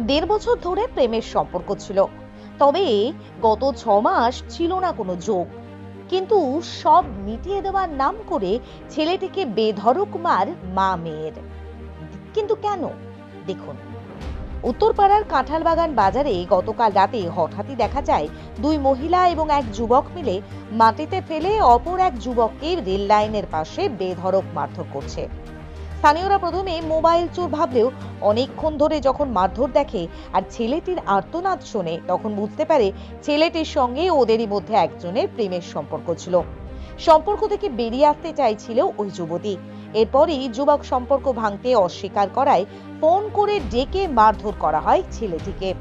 দেড় বছর ধরে প্রেমের সম্পর্ক ছিল। তবে গত ছ মাস ছিল না কোনো যোগ। কিন্তু সব মিটিয়ে দেওয়ার নাম করে ছেলেটিকে বেধড়ক মার মা মেয়ের। কিন্তু কেন? দেখুন, উত্তরপাড়ার কাঁঠালবাগান বাজারে গতকাল রাতে হঠাৎই দেখা যায় দুই মহিলা এবং এক যুবক মিলে মাটিতে ফেলে অপর এক যুবককে রেল লাইনের পাশে বেধড়ক মারধর করছে। স্থানীয়রা প্রথমে মোবাইল চোর ভাবলেও অনেকক্ষণ ধরে যখন মারধর দেখে আর ছেলেটির আর্তনাদ শোনে, তখন বুঝতে পারে ছেলেটির সঙ্গে ওদেরই মধ্যে একজনের প্রেমের সম্পর্ক ছিল। সম্পর্ক থেকে বেরিয়ে আসতে চাইছিল ওই যুবতী। এরপরই যুবক সম্পর্ক ভাঙতে অস্বীকার করায় ফোন করে ডেকে মারধর করা হয় ছেলেটিকে।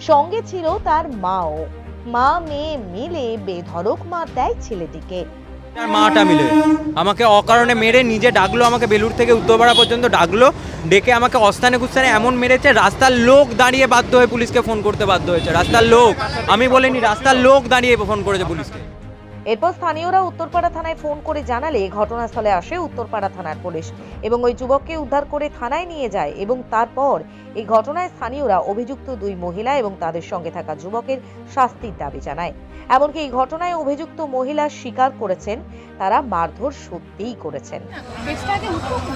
সঙ্গে ছিল তার মাও। মা, মেয়ে মিলে বেধড়ক মার দেয় ছেলেটিকে। আর মাটা মিলে। আমাকে অকারণে মেরে নিজে ডাকলো, আমাকে বেলুর থেকে উত্তরপাড়া পর্যন্ত ডাকলো। ডেকে আমাকে অস্থানে কুস্থানে এমন মেরেছে, রাস্তার লোক দাঁড়িয়ে বাধ্য হয়ে পুলিশকে ফোন করতে বাধ্য হয়েছে। রাস্তার লোক, আমি বলিনি, রাস্তার লোক দাঁড়িয়ে ফোন করেছে পুলিশকে। এরপর স্থানীয়রা উত্তরপাড়া থানায় ফোন করে জানালে ঘটনাস্থলে আসে উত্তরপাড়া থানার পুলিশ এবং ওই যুবককে উদ্ধার করে থানায় নিয়ে যায় এবং তারপর এই ঘটনায় স্থানীয়রা অভিযুক্ত দুই মহিলা এবং তাদের সঙ্গে থাকা যুবকের শাস্তির দাবি জানায়। এমনকি এই ঘটনায় অভিযুক্ত মহিলা স্বীকার করেছেন তারা মারধর সত্যিই করেছেন।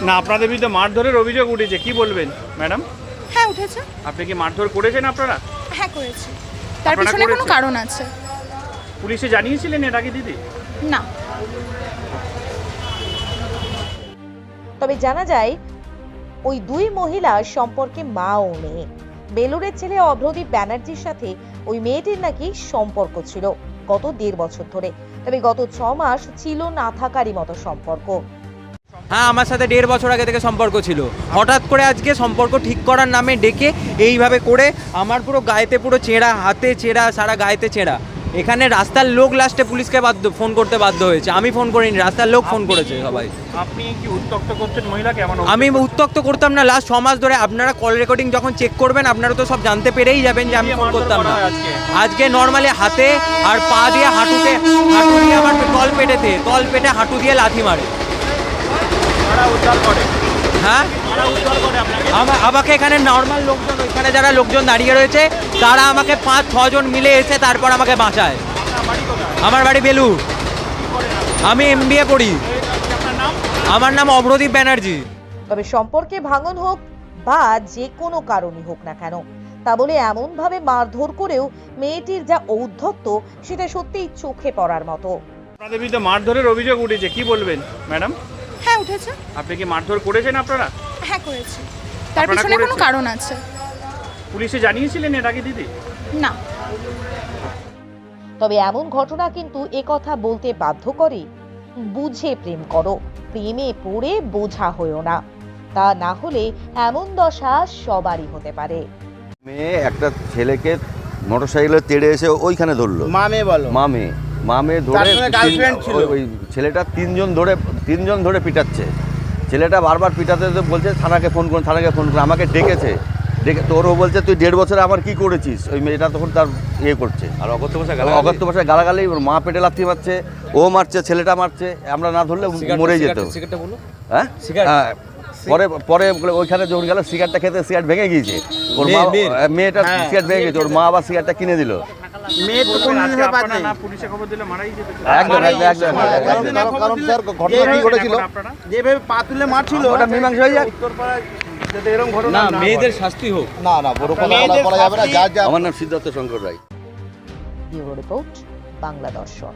না আপনাদের বিরুদ্ধে মারধরের অভিযোগ উঠেছে কি বলবেন ম্যাডাম? হ্যাঁ উঠেছে। আপনি কি মারধর করেছেন আপনারা? হ্যাঁ করেছি। তার পিছনে কোনো কারণ আছে। পুলিশে জানিয়েছিলেন এটা কি দিদি? না। তবে জানা যায় ওই দুই মহিলা সম্পর্কে মা ও মেয়ে। বেলুরের ছেলে অভ্রদীপ ব্যানার্জির সাথে ওই মেয়েটির নাকি সম্পর্ক ছিল গত দেড় বছর ধরে। তবে গত ছ মাস ছিল না থাকারই মতো সম্পর্ক। হ্যাঁ আমার সাথে দেড় বছর আগে থেকে সম্পর্ক ছিল। হঠাৎ করে আজকে সম্পর্ক ঠিক করার নামে ডেকে এইভাবে করে আমার পুরো গায়েতে পুরো চেঁড়া হাতে চেঁড়া সারা গায়েতে চেঁড়া এখানে রাস্তার লোক লাস্টে পুলিশকে বাধ্য ফোন করতে বাধ্য হয়েছে। আমি ফোন করিনি রাস্তার লোক ফোন করেছে সবাই। আপনি কি উত্তক্ত করছেন মহিলাকে এমন আমি উত্তক্ত করতাম না লাস্ট ছ মাস ধরে আপনারা কল রেকর্ডিং যখন চেক করবেন আপনারা তো সব জানতে পেরেই যাবেন যে আমি ফোন করতাম না। আজকে। আজকে নর্মালি হাতে আর পা দিয়ে হাঁটুতে হাঁটু দিয়ে আমার তল পেটেতে তল পেটে হাঁটু দিয়ে লাথি মারে। হ্যাঁ? কারা করে আমাকে এখানে নর্মাল লোকজন এখানে যারা লোকজন দাঁড়িয়ে রয়েছে তারা আমাকে পাঁচ ছজন মিলে এসে তারপর আমাকে বাঁচায়। আপনার বাড়ি কোথায় আমার বাড়ি বেলুর আমি এম নাম আমার নাম অভ্রদীপ ব্যানার্জি। তবে সম্পর্কে ভাঙন হোক বা যে কোনো কারণই হোক না কেন তা বলে এমন ভাবে মারধর করেও মেয়েটির যা ঔদ্ধত্য সেটা সত্যিই চোখে পড়ার মতো। আপনাদের বিরুদ্ধে মারধরের অভিযোগ উঠেছে কি বলবেন ম্যাডাম? হ্যাঁ উঠেছে। আপনি কি মারধর করেছেন আপনারা? হ্যাঁ করেছি। তার আপনারা পিছনে কোনো করেছেন? কারণ আছে। পুলিশে জানিয়েছিলেন এটা কি দিদি? না। তবে এমন ঘটনা কিন্তু কথা বলতে বাধ্য করে বুঝে প্রেম করো প্রেমে পড়ে বোঝা হয়েও না। তা না হলে এমন দশা সবারই হতে পারে। মেয়ে একটা ছেলেকে মোটর সাইকেলে তেড়ে এসে ওইখানে ধরলো। মা মেয়ে বলো। মামে। মামে ধরে তার সঙ্গে তিন- girlfriend ছিল। ওই- ওই ছেলেটা তিনজন ধরে তিনজন ধরে পিটাচ্ছে। ছেলেটা বারবার পিটাতে বলছে থানাকে ফোন করুন থানাকে ফোন করুন। আমাকে ডেকেছে। ডেকে তোর ও বলছে তুই দেড় বছরে আমার কি করেছিস? ওই মেয়েটা তখন তার ইয়ে করছে। আর অগত্য ভাষায় অগত্য ভাষায় গালাগালি ওর মা পেটে লাথি মারছে ও মারছে ছেলেটা মারছে আমরা না ধরলে মরে যেত। হ্যাঁ? হ্যাঁ। পরে পরে ওইখানে যখন গেল সিগারেটটা খেতে সিগারেট ভেঙে গিয়েছে। ওর মা মেয়েটা হ্যাঁ। সিগারেট ভেঙে গেছে ওর মা আবার সিগারেটটা কিনে দিল। মেয়ের তো কোনো আজকে ব্যাপার নেই। পুলিশে খবর দিলে মারাই যেত একদম একদম একদম কারণ একদম। কারণ- কারণ স্যার ঘটনা কি ঘটেছিল? যেভাবে পা তুলে মারছিল ওটা মীমাংসা হয়ে যাক। উত্তরপাড়ায় যাতে এরকম ঘটনা না না মেয়েদের শাস্তি হোক। না না বড় কথা বলা- বলা যাবে না যা যা আমার নাম সিদ্ধার্থ শঙ্কর রায়। Bureau report Bangla Darshan.